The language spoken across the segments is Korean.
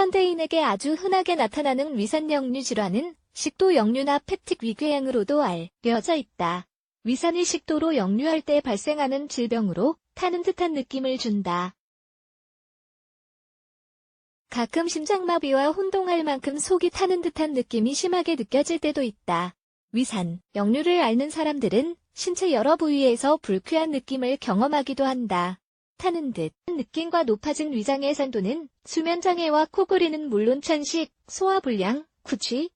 현대인에게 아주 흔하게 나타나는 위산역류 질환은 식도 역류나 펩틱 위궤양으로도 알려져 있다. 위산이 식도로 역류할 때 발생하는 질병으로 타는 듯한 느낌을 준다. 가끔 심장마비와 혼동할 만큼 속이 타는 듯한 느낌이 심하게 느껴질 때도 있다. 위산, 역류를 앓는 사람들은 신체 여러 부위에서 불쾌한 느낌을 경험하기도 한다. 타는 듯 느낌과 높아진 위장의 산도는 수면장애와 코골이는 물론 찬식, 소화불량, 구취,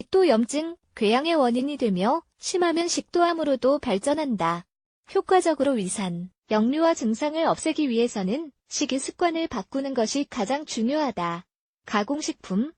식도 염증, 궤양의 원인이 되며 심하면 식도암으로도 발전한다. 효과적으로 위산, 역류와 증상을 없애기 위해서는 식이 습관을 바꾸는 것이 가장 중요하다. 가공식품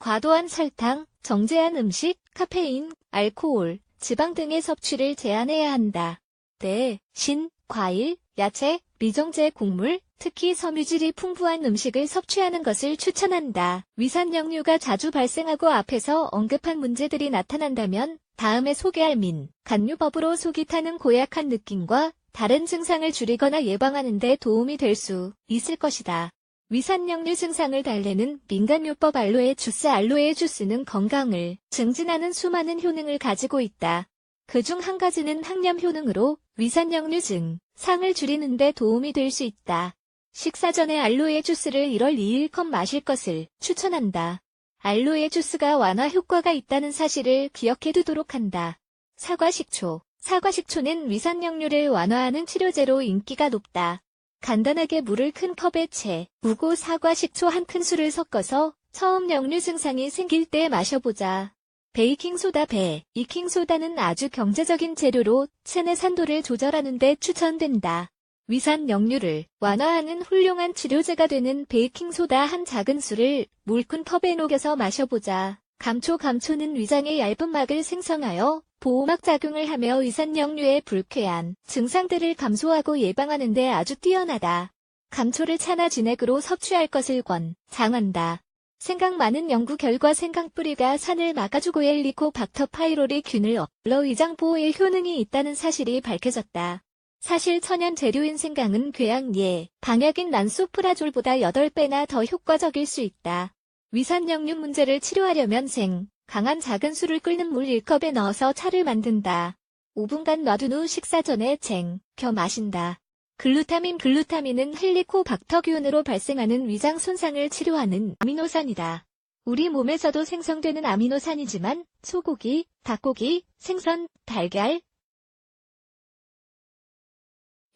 과도한 설탕, 정제한 음식, 카페인, 알코올, 지방 등의 섭취를 제한해야 한다. 대, 신, 과일, 야채, 미정제 곡물, 특히 섬유질이 풍부한 음식을 섭취하는 것을 추천한다. 위산 역류가 자주 발생하고 앞에서 언급한 문제들이 나타난다면 다음에 소개할 민, 간유법으로 속이 타는 고약한 느낌과 다른 증상을 줄이거나 예방하는 데 도움이 될 수 있을 것이다. 위산역류 증상을 달래는 민간요법 알로에 주스 알로에 주스는 건강을 증진하는 수많은 효능을 가지고 있다. 그 중 한 가지는 항염 효능으로 위산역류 증상을 줄이는 데 도움이 될 수 있다. 식사 전에 알로에 주스를 1월 2일 컵 마실 것을 추천한다. 알로에 주스가 완화 효과가 있다는 사실을 기억해 두도록 한다. 사과 식초 사과 식초는 위산역류를 완화하는 치료제로 인기가 높다. 간단하게 물을 큰 컵에 채, 무고 사과 식초 한 큰술을 섞어서 처음 역류 증상이 생길 때 마셔보자. 베이킹소다 배, 이킹소다는 아주 경제적인 재료로 체내 산도를 조절하는 데 추천된다. 위산 역류를 완화하는 훌륭한 치료제가 되는 베이킹소다 한 작은 술을 물큰 컵에 녹여서 마셔보자. 감초 감초는 위장의 얇은 막을 생성하여 보호막 작용을 하며 위산역류의 불쾌한 증상들을 감소하고 예방하는 데 아주 뛰어나다. 감초를 차나 진액으로 섭취할 것을 권, 장한다. 생각 많은 연구 결과 생강 뿌리가 산을 막아주고 엘리코 박터 파이로리 균을 업러 위장 보호에 효능이 있다는 사실이 밝혀졌다. 사실 천연 재료인 생강은 궤양예, 방약인 란소프라졸보다 8배나 더 효과적일 수 있다. 위산역류 문제를 치료하려면 생, 강한 작은 술을 끓는 물 1컵에 넣어서 차를 만든다. 5분간 놔둔 후 식사 전에 쟁, 겨 마신다. 글루타민 글루타민은 헬리코박터균으로 발생하는 위장 손상을 치료하는 아미노산이다. 우리 몸에서도 생성되는 아미노산이지만 소고기, 닭고기, 생선, 달걀,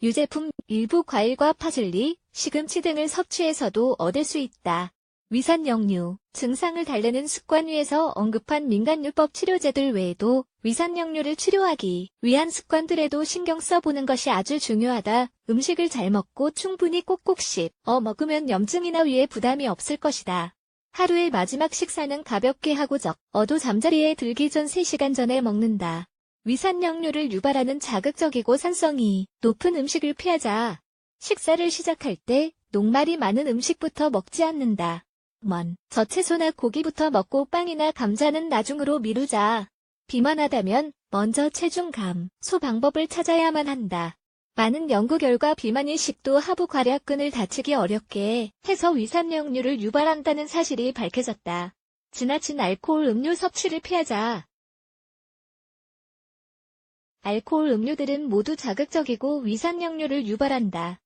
유제품, 일부 과일과 파슬리, 시금치 등을 섭취해서도 얻을 수 있다. 위산 역류, 증상을 달래는 습관 위에서 언급한 민간요법 치료제들 외에도 위산 역류를 치료하기 위한 습관들에도 신경 써보는 것이 아주 중요하다. 음식을 잘 먹고 충분히 꼭꼭 씹어 먹으면 염증이나 위에 부담이 없을 것이다. 하루의 마지막 식사는 가볍게 하고 적, 어도 잠자리에 들기 전 3시간 전에 먹는다. 위산역류를 유발하는 자극적이고 산성이 높은 음식을 피하자. 식사를 시작할 때 녹말이 많은 음식부터 먹지 않는다. 먼, 저 채소나 고기부터 먹고 빵이나 감자는 나중으로 미루자. 비만하다면 먼저 체중 감, 소 방법을 찾아야만 한다. 많은 연구 결과 비만이 식도 하부 괄약근을 다치기 어렵게 해서 위산역류를 유발한다는 사실이 밝혀졌다. 지나친 알코올 음료 섭취를 피하자. 알코올 음료들은 모두 자극적이고 위산역류를 유발한다.